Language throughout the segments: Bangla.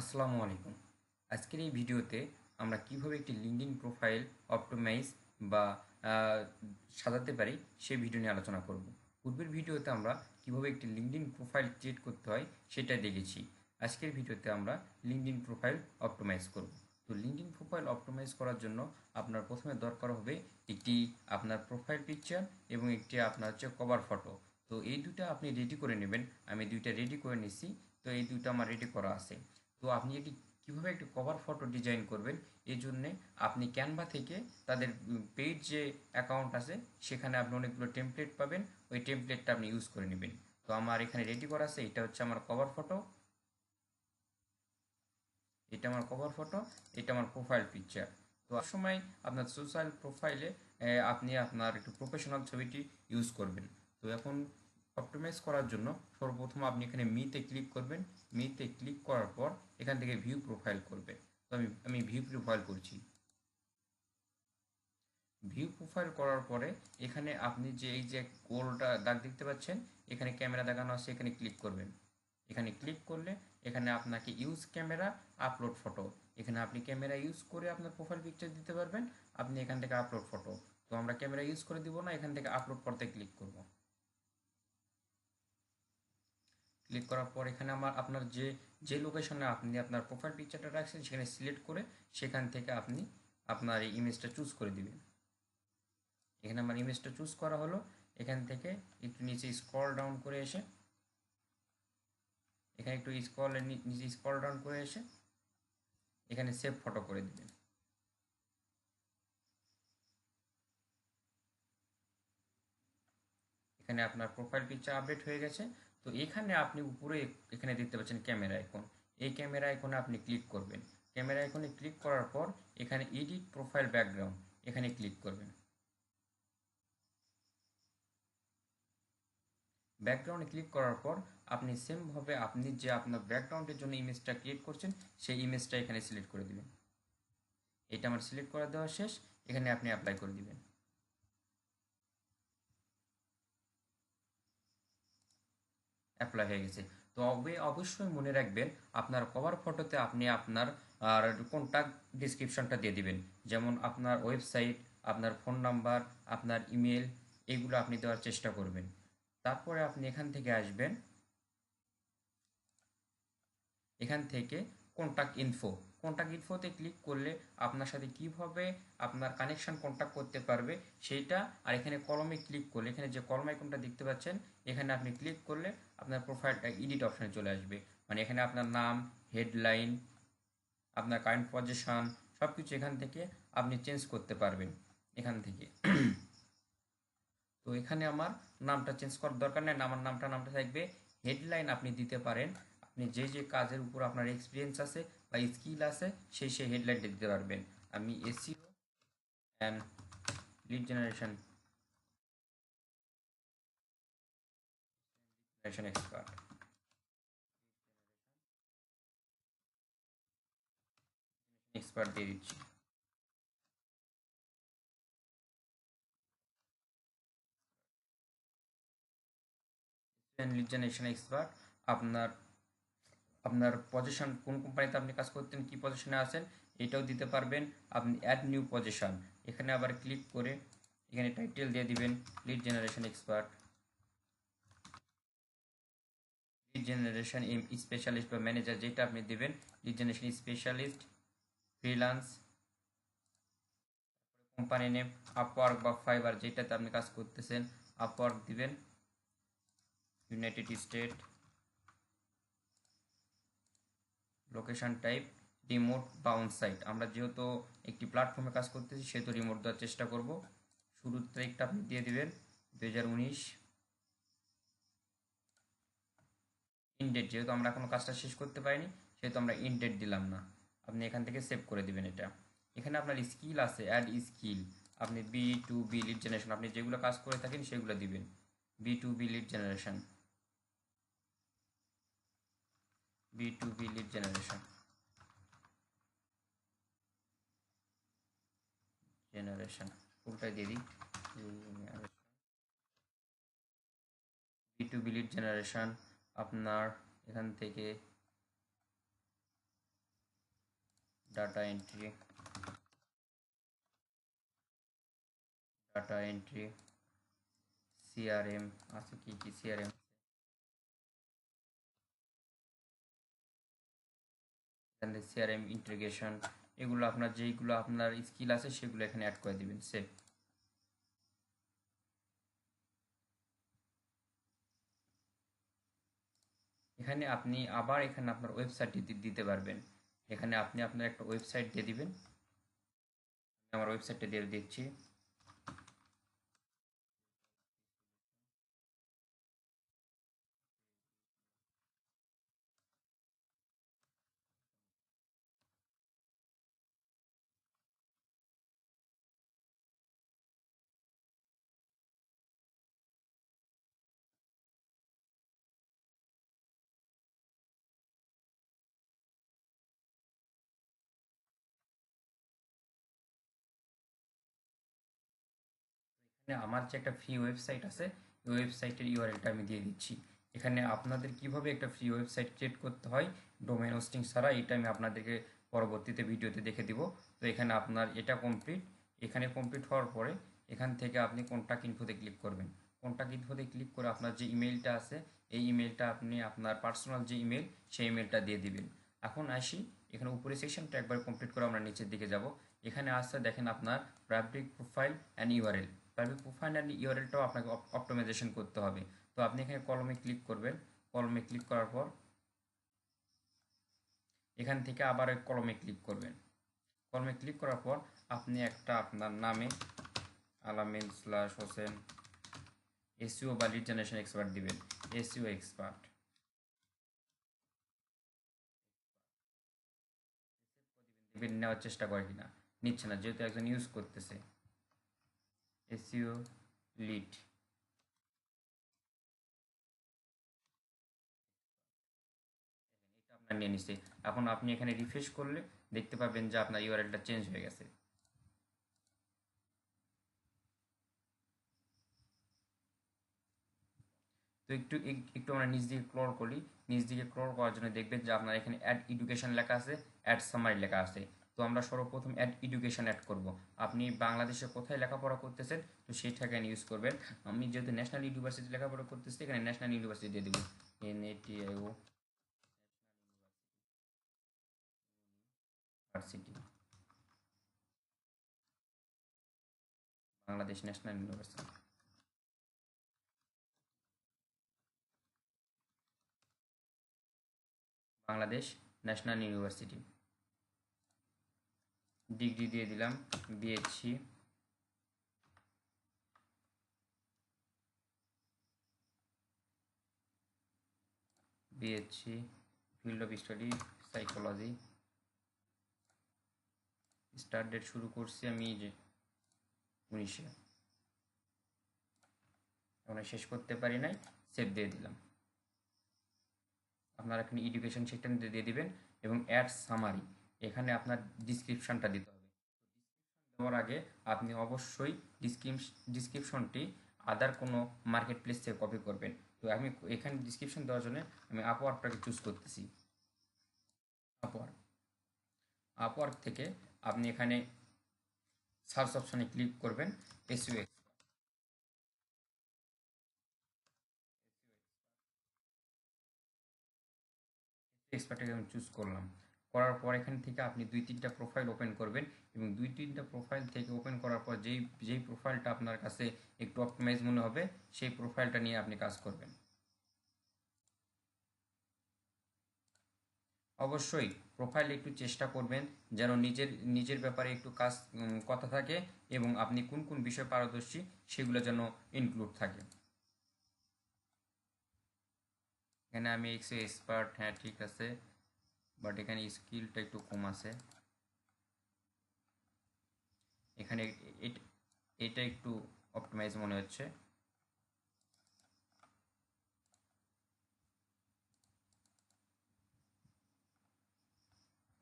আসসালামু আলাইকুম। আজকের এই ভিডিওতে আমরা কীভাবে একটি লিঙ্কডিন প্রোফাইল অপটোমাইজ বা সাজাতে পারি সেই ভিডিও নিয়ে আলোচনা করব। পূর্বের ভিডিওতে আমরা কীভাবে একটি লিঙ্কডিন প্রোফাইল ক্রিয়েট করতে হয় সেটা দেখেছি। আজকের ভিডিওতে আমরা লিঙ্কডিন প্রোফাইল অপটোমাইজ করব। তো লিঙ্কডিন প্রোফাইল অপটোমাইজ করার জন্য আপনার প্রথমে দরকার হবে একটি আপনার প্রোফাইল পিকচার এবং একটি আপনার হচ্ছে কভার ফটো তো এই দুটো আপনি রেডি করে নেবেন। আমি দুইটা রেডি করে নিছি। তো এই দুটো আমার রেডি করা আছে। তো আপনি এটি কীভাবে একটি কভার ফটো ডিজাইন করবেন? এই জন্যে আপনি ক্যানভা থেকে তাদের পেইড যে অ্যাকাউন্ট আছে, সেখানে আপনি অনেকগুলো টেমপ্লেট পাবেন। ওই টেমপ্লেটটা আপনি ইউজ করে নেবেন। তো আমার এখানে রেডি করা আছে, এটা হচ্ছে আমার কভার ফটো এটা আমার কভার ফটো এটা আমার প্রোফাইল পিকচার তো সময় আপনার সোশ্যাল প্রোফাইলে আপনি আপনার একটু প্রফেশনাল ছবিটি ইউজ করবেন। তো এখন অপটিমাইজ করার জন্য সর্বপ্রথম আপনি এখানে মিতে ক্লিক করবেন। মিতে ক্লিক করার পর এখান থেকে ভিউ প্রোফাইল করবে। তো আমি আমি ভিউ প্রোফাইল করছি। ভিউ প্রোফাইল করার পরে এখানে আপনি যে, এই যে গোলটা দাগ দেখতে পাচ্ছেন, এখানে ক্যামেরা দেখানো আছে, এখানে ক্লিক করবেন। এখানে ক্লিক করলে এখানে আপনাকে ইউজ ক্যামেরা আপলোড ফটো এখানে আপনি ক্যামেরা ইউজ করে আপনার প্রোফাইল পিকচার দিতে পারবেন। আপনি এখান থেকে আপলোড ফটো তো আমরা ক্যামেরা ইউজ করে দিব না, এখান থেকে আপলোড করতে ক্লিক করব। ক্লিক করার পর এখানে আমার আপনার যে যে লোকেশনে আপনি আপনার প্রোফাইল পিকচারটা রাখছেন, সেখানে সিলেক্ট করে সেখান থেকে আপনি আপনার এই ইমেজটা চুজ করে দিবেন। এখানে আমার ইমেজটা চুজ করা হলো। এখান থেকে একটু নিচে স্ক্রল ডাউন করে এসে, এখানে একটু স্ক্রল নিচে স্ক্রল ডাউন করে এসে এখানে সেভ ফটো করে দিবেন। এখানে আপনার প্রোফাইল পিকচার আপডেট হয়ে গেছে। তো এখানে আপনি উপরে এখানে দেখতে পাচ্ছেন ক্যামেরা আইকন। এই ক্যামেরা আইকনে আপনি ক্লিক করবেন। ক্যামেরা আইকনে ক্লিক করার পর এখানে এডিট প্রোফাইল ব্যাকগ্রাউন্ড এখানে ক্লিক করবেন। ব্যাকগ্রাউন্ডে ক্লিক করার পর আপনি সেমভাবে আপনি যে আপনার ব্যাকগ্রাউন্ডের জন্য ইমেজটা ক্রিয়েট করছেন, সেই ইমেজটা এখানে সিলেক্ট করে দিবেন। এটা আমার সিলেক্ট করে দেওয়া শেষ। এখানে আপনি অ্যাপ্লাই করে দিবেন। অ্যাপ্লাই হয়ে গেছে। তো অবশ্যই মনে রাখবেন, আপনার কভার ফটোতে আপনি আপনার, আর কন্ট্যাক্ট ডিসক্রিপশনটা দিয়ে দিবেন। যেমন আপনার ওয়েবসাইট আপনার ফোন নাম্বার আপনার ইমেল এগুলো আপনি দেওয়ার চেষ্টা করবেন। তারপরে আপনি এখান থেকে আসবেন। এখান থেকে কন্ট্যাক্ট ইনফো কন্ট্যাক্ট ইনফোতে ক্লিক করলে আপনার সাথে কীভাবে আপনার কানেকশন কন্ট্যাক্ট করতে পারবে, সেইটা, আর এখানে কলমে ক্লিক করলে, এখানে যে কলম আইকনটা দেখতে পাচ্ছেন, এখানে আপনি ক্লিক করলে আপনার প্রোফাইলটা এডিট অপশানে চলে আসবে। মানে এখানে আপনার নাম হেডলাইন আপনার কারেন্ট পজিশন সব কিছু এখান থেকে আপনি চেঞ্জ করতে পারবেন, এখান থেকে। তো এখানে আমার নামটা চেঞ্জ করার দরকার নেই, আমার নামটা নামটা থাকবে হেডলাইন আপনি দিতে পারেন, আপনি যে যে কাজের উপর আপনার এক্সপিরিয়েন্স আছে বা স্কিল আছে সেই সেই হেডলাইনটা দিতে পারবেন। আমি SEO and lead generation generation expert expert দিয়ে দিচ্ছি। লিড জেনারেশন এক্সপার্ট আপনার আপনার পজিশন কোন কোম্পানিতে আপনি কাজ করতেন, কি পজিশনে আছেন, এটাও দিতে পারবেন। আপনি অ্যাড নিউ পজিশন এখানে আবার ক্লিক করে এখানে টাইটেল দিয়ে দিবেন lead generation expert lead generation specialist বা ম্যানেজার যেটা আপনি দেবেন lead generation specialist freelance company name Upwork বা ফাইবার যেটাতে আপনি কাজ করতেছেন আপওয়ার্ক দিবেন। United State location type remote বা সাইট আমরা যেহেতু একটি প্ল্যাটফর্মে কাজ করতেছি, সেহেতু রিমোট দেওয়ার চেষ্টা করব। শুরুর তারিখটা আপনি দিয়ে দিবেন। দু হাজার উনিশ ইনডেট যেহেতু আমরা এখনও কাজটা শেষ করতে পারিনি, সেহেতু আমরা ইনডেট দিলাম না। আপনি এখান থেকে সেভ করে দিবেন এটা। এখানে আপনার স্কিল আছে অ্যাড স্কিল আপনি B to B lead generation আপনি যেগুলো কাজ করে থাকেন, সেগুলো দিবেন। B to B lead generation B2B lead generation. Generation. ফুলটা দিয়ে দিই B2B lead generation আপনার এখান থেকে data entry data entry CRM আছে কি কি সিআরএম সিআরএম ইন্টিগ্রেশন এগুলো আপনার যেইগুলো আপনার স্কিল আছে সেগুলো এখানে অ্যাড করে দিবেন সেভ এখানে আপনি আবার এখানে আপনার ওয়েবসাইটটি দিতে পারবেন। এখানে আপনি আপনার একটা ওয়েবসাইট দিয়ে দিবেন। আমার ওয়েবসাইটটা দিয়ে দিচ্ছি। আমার যে একটা ফ্রি ওয়েবসাইট আছে ওই ওয়েবসাইটের ইউআরএলটা আমি দিয়ে দিচ্ছি। এখানে আপনাদের কীভাবে একটা ফ্রি ওয়েবসাইট ক্রিয়েট করতে হয় ডোমেন হোস্টিং ছাড়া, এটা আমি আপনাদেরকে পরবর্তীতে ভিডিওতে দেখে দিব। তো এখানে আপনার এটা কমপ্লিট এখানে কমপ্লিট হওয়ার পরে এখান থেকে আপনি কন্ট্যাক্ট ইনফোতে ক্লিক করবেন। কন্ট্যাক্ট ইনফোতে ক্লিক করে আপনার যে ইমেলটা আছে, এই ইমেলটা আপনি আপনার পার্সোনাল যে ইমেল সেই ইমেলটা দিয়ে দিবেন। এখন আসি, এখানে উপরে সেকশনটা একবার কমপ্লিট করে আমরা নিচের দিকে যাব। এখানে আসতে দেখেন আপনার public profile and URL public profile and ইউআরএলটাও আপনাকে অপটোমাইজেশন করতে হবে। তো আপনি এখানে কলমে ক্লিক করবেন। কলমে ক্লিক করার পর এখান থেকে আবার কলমে ক্লিক করবেন। কলমে ক্লিক করার পর আপনি একটা আপনার নামে আলামিন স্লাশ হোসেন এসইও বা লিড জেনারেশন এক্সপার্ট দিবেন। এসইও এক্সপার্ট নেওয়ার চেষ্টা করে কিনা। নিচ্ছে না, যেহেতু একজন ইউজ করতেছে। SEO lead. আপনার নিয়ে নিচ্ছে এখন আপনি এখানে রিফ্রেশ করলে দেখতে পাবেন যে আপনার ইউআরএলটা চেঞ্জ হয়ে গেছে। তো একটু একটু আমরা নিচ দিকে ক্রল করি। নিচ দিকে ক্রল করার জন্য দেখবেন যে আপনার এখানে অ্যাড এডুকেশন লেখা আছে অ্যাড সামারি লেখা আছে। তো আমরা সর্বপ্রথম অ্যাড এডুকেশন অ্যাড করব। আপনি বাংলাদেশে কোথায় লেখাপড়া করতেছেন, তো সেই এখানে ইউজ করবেন। আমি যেহেতু ন্যাশনাল ইউনিভার্সিটি লেখাপড়া করতেছি, এখানে ন্যাশনাল ইউনিভার্সিটি দিয়ে দেবো। N A T I O university Bangladesh national university Bangladesh national university degree দিয়ে দিলাম BSc BSc field of study psychology start date শুরু করছি আমি যে উনিশে। এখন শেষ করতে পারি নাই সেভ দিয়ে দিলাম। আপনারা এখানে এডুকেশন সেকশন দিয়ে দিবেন এবং অ্যাড সামারি এখানে আপনার ডিসক্রিপশানটা দিতে হবে। দেওয়ার আগে আপনি অবশ্যই ডিসক্রিপশনটি আদার কোনো মার্কেট প্লেস থেকে কপি করবেন। তো আমি এখানে ডিসক্রিপশন দেওয়ার জন্য আমি আপওয়ার্কটাকে চুজ করতেছি। আপওয়ার্ক আপওয়ার্ক থেকে আপনি এখানে সার্চ অপশনে ক্লিক করবেন এসইউ এক্সপার্টটাকে আমি চুজ করলাম। করার পর এখান থেকে আপনি দুই, তিনটা প্রোফাইল ওপেন করবেন এবং দুই, তিনটা প্রোফাইল থেকে ওপেন করার পর যেই যেই প্রোফাইলটা আপনার কাছে একটু অপটিমাইজ মনে হবে, সেই প্রোফাইলটা নিয়ে আপনি কাজ করবেন। অবশ্যই প্রোফাইল একটু চেষ্টা করবেন যেন নিজের নিজের ব্যাপারে একটু কাজ কথা থাকে এবং আপনি কোন কোন বিষয়ে পারদর্শী সেগুলো যেন ইনক্লুড থাকে। এখানে আমি এক্স এক্সপার্ট হ্যাঁ ঠিক আছে। বাট এখানে স্কিলটা একটু কম আছে। এখানে এটা একটু অপটিমাইজ মনে হচ্ছে।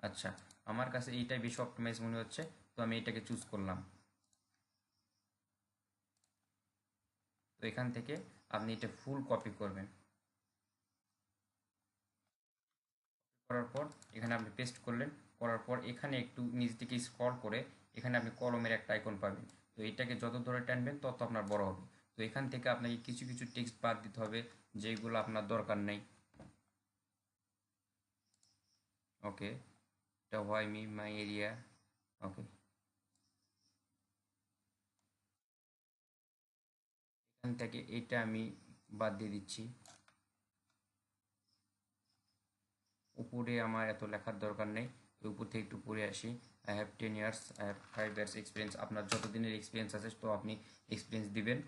আচ্ছা আমার কাছে এইটাই বেশি অপটিমাইজ মনে হচ্ছে, তো আমি এটাকে চুজ করলাম। তো এখান থেকে আপনি এটা ফুল কপি করবেন। করার পর এখানে আপনি পেস্ট করলেন, করার পর এখানে একটু নিচ দিকে স্ক্রল করে এখানে আপনি কলমের একটা আইকন পাবেন। তো এটাকে যত ধরে টানবেন তত আপনার বড় হবে। তো এখান থেকে আপনাকে কিছু কিছু টেক্সট বাদ দিতে হবে যেগুলো আপনার দরকার নেই। ওকে এটা why me my area okay এখান থেকে এটা আমি বাদ দিয়ে দিচ্ছি। উপরে আমার এত লেখার দরকার নেই। তো উপর থেকে একটু পড়ে আসি। I have ten years I have five years experience আপনার যত দিনের এক্সপিরিয়েন্স আছে, তো আপনি এক্সপিরিয়েন্স দিবেন।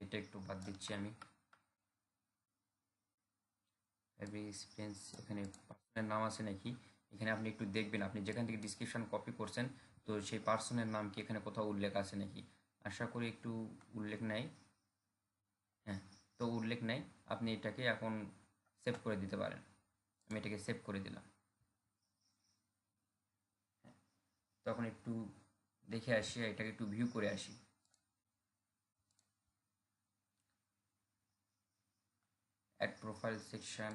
এটা একটু বাদ দিচ্ছি আমি। এক্সপিরিয়েন্স এখানে পার্সনের নাম আছে নাকি? এখানে আপনি একটু দেখবেন। আপনি যেখান থেকে ডিসক্রিপশন কপি করছেন, তো সেই পার্সনের নাম কি এখানে কোথাও উল্লেখ আছে নাকি? আশা করি একটু উল্লেখ নাই। তো উল্লেখ নাই। আপনি এটাকে এখন সেভ করে দিতে পারেন। আমি এটাকে সেভ করে দিলাম। তখন একটু দেখে আসি এটাকে একটু ভিউ করে আসি। অ্যাড প্রোফাইল সেকশন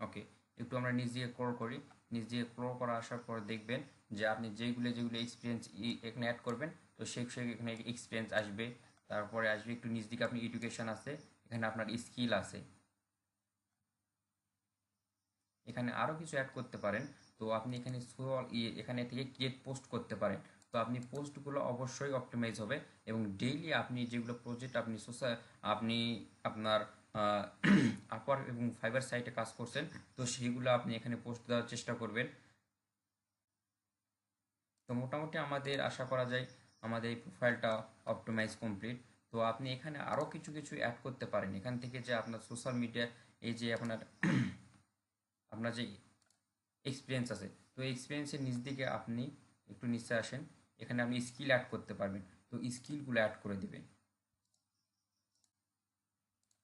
ওকে একটু আমরা নিজ দিয়ে ক্রল করি। নিজ দিয়ে ক্রল করা আসার পর দেখবেন যে আপনি যেগুলো যেগুলো এক্সপিরিয়েন্স এখানে অ্যাড করবেন, তো সেই এখানে এক্সপিরিয়েন্স আসবে। তারপরে আসবে একটু নিজ দিকে আপনি এডুকেশন আছে, এখানে আপনার স্কিল আছে। এখানে আরও কিছু অ্যাড করতে পারেন। তো আপনি এখানে এখানে থেকে ক্রিয়েট পোস্ট করতে পারেন। তো আপনি পোস্টগুলো অবশ্যই অপটিমাইজ হবে এবং ডেইলি আপনি যেগুলো প্রজেক্ট আপনি সোশ্যাল আপনি আপনার আপার এবং ফাইবার সাইটে কাজ করছেন, তো সেইগুলো আপনি এখানে পোস্ট দেওয়ার চেষ্টা করবেন। তো মোটামুটি আমাদের আশা করা যায় আমাদের এই প্রোফাইলটা অপটোমাইজ কমপ্লিট তো আপনি এখানে আরও কিছু কিছু অ্যাড করতে পারেন। এখান থেকে যে আপনার সোশ্যাল মিডিয়া এই যে আপনার আপনার যে এক্সপিরিয়েন্স আছে, তো এক্সপিরিয়েন্সের নিচ দিকে আপনি একটু নিচে আসেন। এখানে আপনি স্কিল অ্যাড করতে পারবেন। তো স্কিলগুলো অ্যাড করে দেবেন।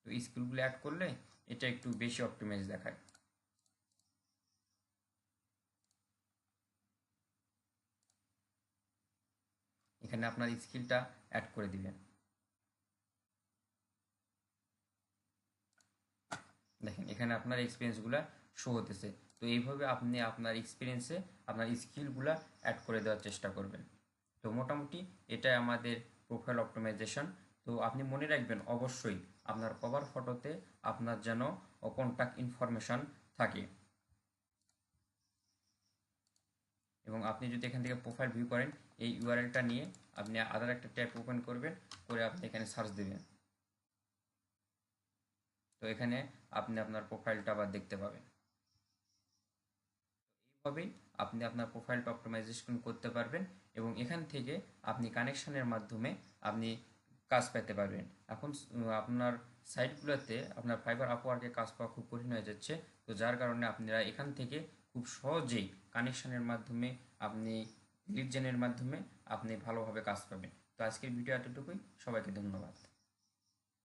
তো স্কিলগুলো অ্যাড করলে এটা একটু বেশি অপটিমাইজ দেখায়। এখানে আপনার স্কিলটা অ্যাড করে দিবেন। দেখেন, এখানে আপনার এক্সপিরিয়েন্সগুলো শো হতেছে। তো এইভাবে আপনি আপনার এক্সপিরিয়েন্সে আপনার স্কিলগুলো অ্যাড করে দেওয়ার চেষ্টা করবেন। তো মোটামুটি এটাই আমাদের প্রোফাইল অপটিমাইজেশন তো আপনি মনে রাখবেন, অবশ্যই আপনার কভার ফটোতে আপনার যেন কন্ট্যাক্ট ইনফরমেশন থাকে। এবং আপনি যদি এখান থেকে প্রোফাইল ভিউ করেন, এই ইউআরএলটা নিয়ে আপনি আদার একটা ট্যাব ওপেন করবেন, করে আপনি এখানে সার্চ দেবেন। তো এখানে আপনি আপনার প্রোফাইলটা আবার দেখতে পাবেন। এইভাবেই আপনি আপনার প্রোফাইলটা অপটিমাইজেশন করতে পারবেন এবং এখান থেকে আপনি কানেকশনের মাধ্যমে আপনি কাজ পেতে পারবেন। এখন আপনার সাইটগুলোতে আপনার ফাইবার আপওয়ার্কে কাজ পাওয়া খুব কঠিন হয়ে যাচ্ছে। তো যার কারণে আপনারা এখান থেকে খুব সহজেই কানেকশনের মাধ্যমে আপনি লিড জেনের মাধ্যমে আপনি ভালোভাবে কাজ পাবেন। তো আজকের ভিডিও এতটুকুই। সবাইকে ধন্যবাদ।